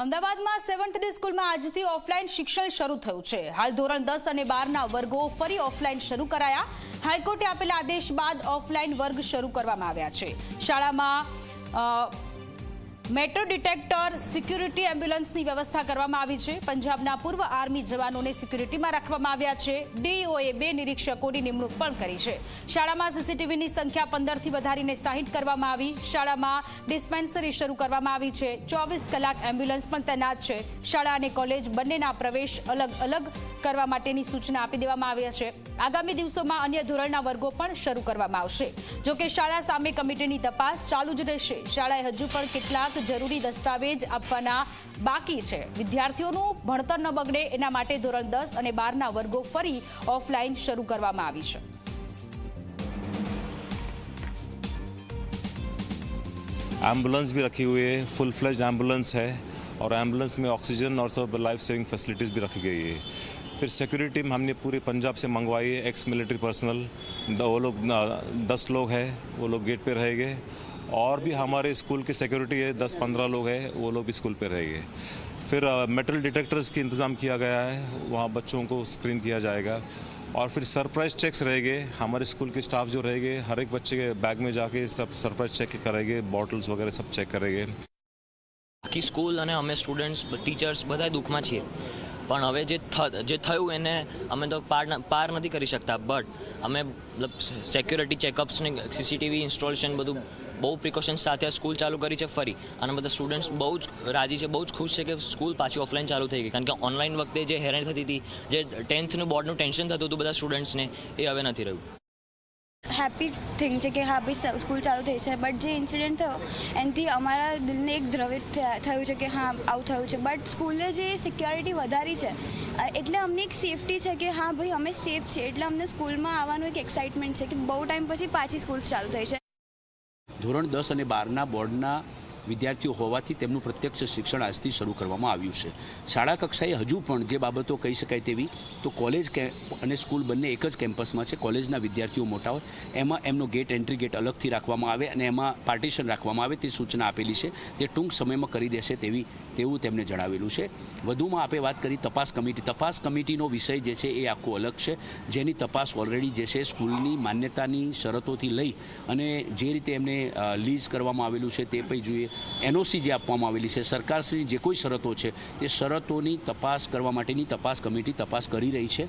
અમદાવાદમાં seventh day સ્કૂલમાં આજથી ઓફલાઈન શિક્ષણ શરૂ થયું છે. હાલ ધોરણ દસ અને બારના વર્ગો ફરી ઓફલાઈન શરૂ કરાયા. હાઈકોર્ટે આપેલા આદેશ બાદ ઓફલાઈન વર્ગ શરૂ કરવામાં આવ્યા છે. શાળામાં મેટ્રો ડિટેક્ટર સિક્યુરિટી એમ્બ્યુલન્સની વ્યવસ્થા કરવામાં આવી છે. પંજાબના પૂર્વ આર્મી જવાનોને સિક્યુરિટીમાં રાખવામાં આવ્યા છે. ડીઓએ બે નિરીક્ષકોની નિમણૂક પણ કરી છે. શાળામાં સીસીટીવીની સંખ્યા પંદરથી વધારીને સાહીઠ કરવામાં આવી. શાળામાં ડિસ્પેન્સરી શરૂ કરવામાં આવી છે. ચોવીસ કલાક એમ્બ્યુલન્સ પણ તૈનાત છે. શાળા અને કોલેજ બંનેના પ્રવેશ અલગ અલગ કરવા માટેની સૂચના આપી દેવામાં આવી છે. આગામી દિવસોમાં અન્ય ધોરણના વર્ગો પણ શરૂ કરવામાં આવશે. જોકે શાળા સામે કમિટીની તપાસ ચાલુ જ રહેશે. શાળાએ હજુ પણ કેટલાક જરૂરી દસ્તાવેજ આપવાના બાકી છે વિદ્યાર્થીઓનું ભણતર ન બગડે એના માટે ધોરણ દસ અને બારના વર્ગો ફરી ઓફલાઈન શરૂ કરવામાં આવી છે एम्बुलेंस भी रखी हुई है फुल फ्लेज एम्बुलेंस है और एम्बुलेंस में ऑक्सीजन और सब लाइफ सेविंग फैसिलिटीज़ भी रखी गई है फिर सिक्योरिटी में हमने पूरे पंजाब से मंगवाई है एक्स मिलिट्री पर्सनल वो लोग न, दस लोग हैं वो लोग गेट पे रहेंगे और भी हमारे स्कूल की सिक्योरिटी है दस पंद्रह लोग हैं वो लोग भी स्कूल पे रहेंगे फिर मेटल डिटेक्टर्स की इंतज़ाम किया गया है वहाँ बच्चों को स्क्रीन किया जाएगा और फिर सरप्राइज चेक्स रहेंगे हमारे स्कूल के स्टाफ जो रहेंगे हर एक बच्चे के बैग में जाके सब सरप्राइज चेक करेंगे बॉटल्स वगैरह सब चेक करेंगे આખી સ્કૂલ અને અમે સ્ટુડન્ટ્સ ટીચર્સ બધા દુઃખમાં છીએ પણ હવે જે થ જે થયું એને અમે તો પાર ન- પાર નથી કરી શકતા બટ અમે મતલબ સિક્યોરિટી ચેકઅપ્સ ને સીસીટીવી ઇન્સ્ટોલેશન બધું બહુ પ્રિકોશન્સ સાથે સ્કૂલ ચાલુ કરી છે ફરી. અને બધા સ્ટુડન્ટ્સ બહુ જ રાજી છે, બહુ જ ખુશ છે કે સ્કૂલ પાછી ઓફલાઈન ચાલુ થઈ ગઈ. કારણ કે ઓનલાઈન વખતે જે હેરાન થતી હતી, જે ટેન્થનું બોર્ડનું ટેન્શન થતું હતું બધા સ્ટુડન્ટ્સને એ હવે નથી રહ્યું. હેપી થિંગ છે કે હા, ભાઈ સ્કૂલ ચાલુ થઈ છે. બટ જે ઇન્સિડન્ટ થયો, એનાથી અમારા દિલને એક દ્રવિત થયા- છે કે હા, આવું થયું છે. બટ સ્કૂલે જે સિક્યોરિટી વધારી છે એટલે અમને એક સેફટી છે કે હા, ભાઈ, અમે સેફ છીએ. એટલે અમને સ્કૂલમાં આવવાનું એક એક્સાઇટમેન્ટ છે કે બહુ ટાઈમ પછી પાછી સ્કૂલ ચાલુ થઈ છે. ધોરણ દસ અને બારના બોર્ડના વિદ્યાર્થીઓ હોવાથી તેમનું પ્રત્યક્ષ શિક્ષણ આજથી શરૂ કરવામાં આવ્યું છે. શાળા કક્ષાએ હજુ પણ જે બાબતો કહી શકાય તેવી, તો કોલેજ અને સ્કૂલ બંને એક જ કેમ્પસમાં છે. કોલેજના વિદ્યાર્થીઓ મોટા હોય, એમાં એમનો ગેટ એન્ટ્રી ગેટ અલગથી રાખવામાં આવે અને એમાં પાર્ટીશન રાખવામાં આવે તે સૂચના આપેલી છે તે ટૂંક સમયમાં કરી દેશે તેવી, તેવું તેમણે જણાવેલું છે. વધુમાં આપે વાત કરી તપાસ કમિટી. તપાસ કમિટીનો વિષય જે છે એ આખો અલગ છે. જેની તપાસ ઓલરેડી જે છે સ્કૂલની માન્યતાની શરતોથી લઈ અને જે રીતે એમને લીઝ કરવામાં આવેલું છે તે પછી જોઈએ. એનઓસી જે આપવામાં આવેલી છે સરકારશ્રી જે કોઈ શરતો છે, તે શરતોની તપાસ કરવા માટેની તપાસ કમિટી તપાસ કરી રહી છે.